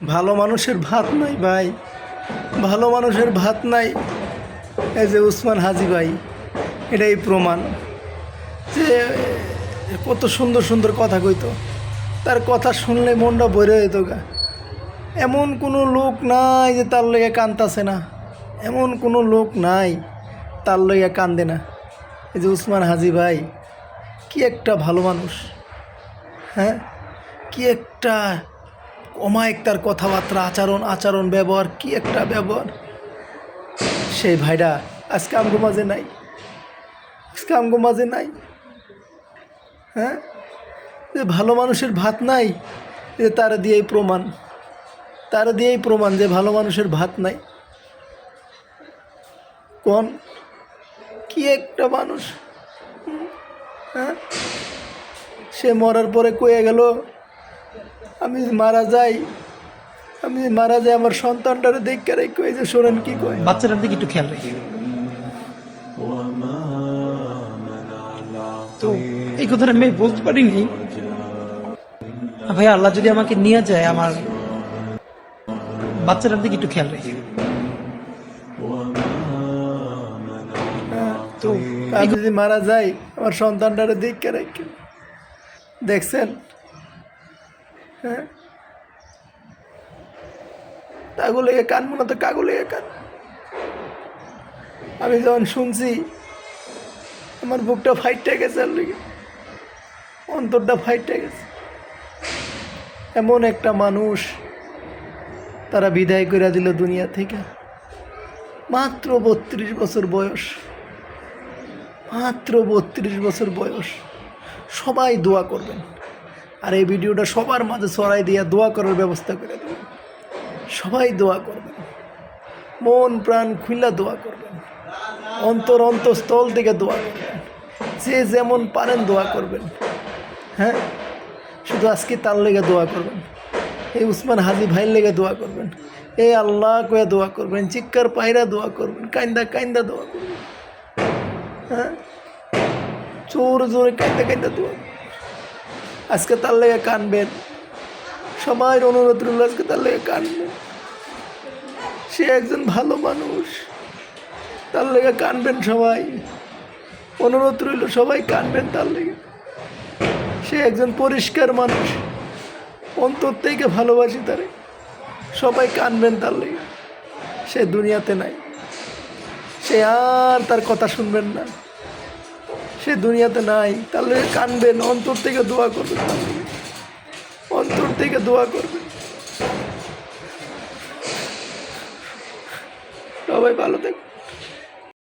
ভালো মানুষের ভাত নাই ভাই। ভালো মানুষের ভাত নাই। এই যে উসমান হাজি ভাই, এটাই প্রমাণ যে কত সুন্দর সুন্দর কথা কইতো। তার কথা শুনলে মনটা বইরে যেত গা। এমন কোনো লোক নাই যে তার লইয়া কানতাছে না। এমন কোনো লোক নাই তার লইয়া কান্দে না। এই যে উসমান হাজি ভাই, কি একটা ভালো মানুষ হ্যাঁ? কি একটা অমায়িক তার কথাবার্তা, আচরণ আচরণ, ব্যবহার, কি একটা ব্যবহার? সেই ভাইরা আজকে আমগো মাঝে নাই। আজকে আমগো মাঝে নাই। হ্যাঁ? যে ভালো মানুষের ভাত নাই, যে তার দিয়েই প্রমাণ। তার দিয়েই প্রমাণ যে ভালো মানুষের ভাত নাই। কোন? কি একটা মানুষ? হ্যাঁ? সে মরার পরে কয়ে গেল আমি যদি মারা যাই আমি যদি মারা যাই আমার সন্তানটারে দেখে রেখে এই যে শোনেন কি কয়? বাচ্চাটার দিকে একটু খেয়াল রাখি। তো এই কথাটা আমি বলতে পারিনি। ভাই আল্লাহ যদি আমাকে নিয়ে যায় আমার বাচ্চাটার দিকে একটু খেয়াল রাখি। তো আমি যদি মারা যাই আমার সন্তানটারে দেখে রেখে। দেখছেন? হ্যাঁ। কাগলে কানবো না তো কাগলে কান। আমি যখন শুনছি, আমার বুকটা ফাইটটা গেছে আর লেগে অন্তরটা ফাইটটা গেছে। এমন একটা মানুষ তারা বিদায় করে দিল দুনিয়া থেকে। মাত্র বত্রিশ বছর বয়স। মাত্র বত্রিশ বছর বয়স। সবাই দোয়া করবেন। আর এই ভিডিওটা সবার মাঝে ছড়াই দিয়ে দোয়া করার ব্যবস্থা করে দেবেন সবাই দোয়া করবেন মন প্রাণ খুইলা দোয়া করবেন অন্তর অন্তঃস্থল থেকে দোয়া করবেন যে যেমন পারেন দোয়া করবেন হ্যাঁ শুধু আজকে তার লেগে দোয়া করবেন এই উসমান হাজি ভাইয়ের লেগে দোয়া করবেন এই আল্লাহ কয়ে দোয়া করবেন চিৎকার পায়রা দোয়া করবেন কাইন্দা কাইন্দা দোয়া করবেন হ্যাঁ চোর জোরে কাইন্দা কাইন্দা দোয়া করবেন। আজকে তার লেগে কানবেন। সবাই অনুরোধ রইল আজকে তার লেগে কানবেন। সে একজন ভালো মানুষ। তার লেগে কানবেন সবাই। অনুরোধ রইল সবাই কানবেন তার লেগে। সে একজন পরিষ্কার মানুষ। অন্তর থেকে ভালোবাসি তারে। সবাই কানবেন তার লেগে। সে দুনিয়াতে নাই। সে আর তার কথা শুনবেন না। সে দুনিয়াতে নাই, তাহলে কানবেন, অন্তর থেকে দোয়া করবেন। অন্তর থেকে দোয়া করবেন। সবাই ভালো থাকবে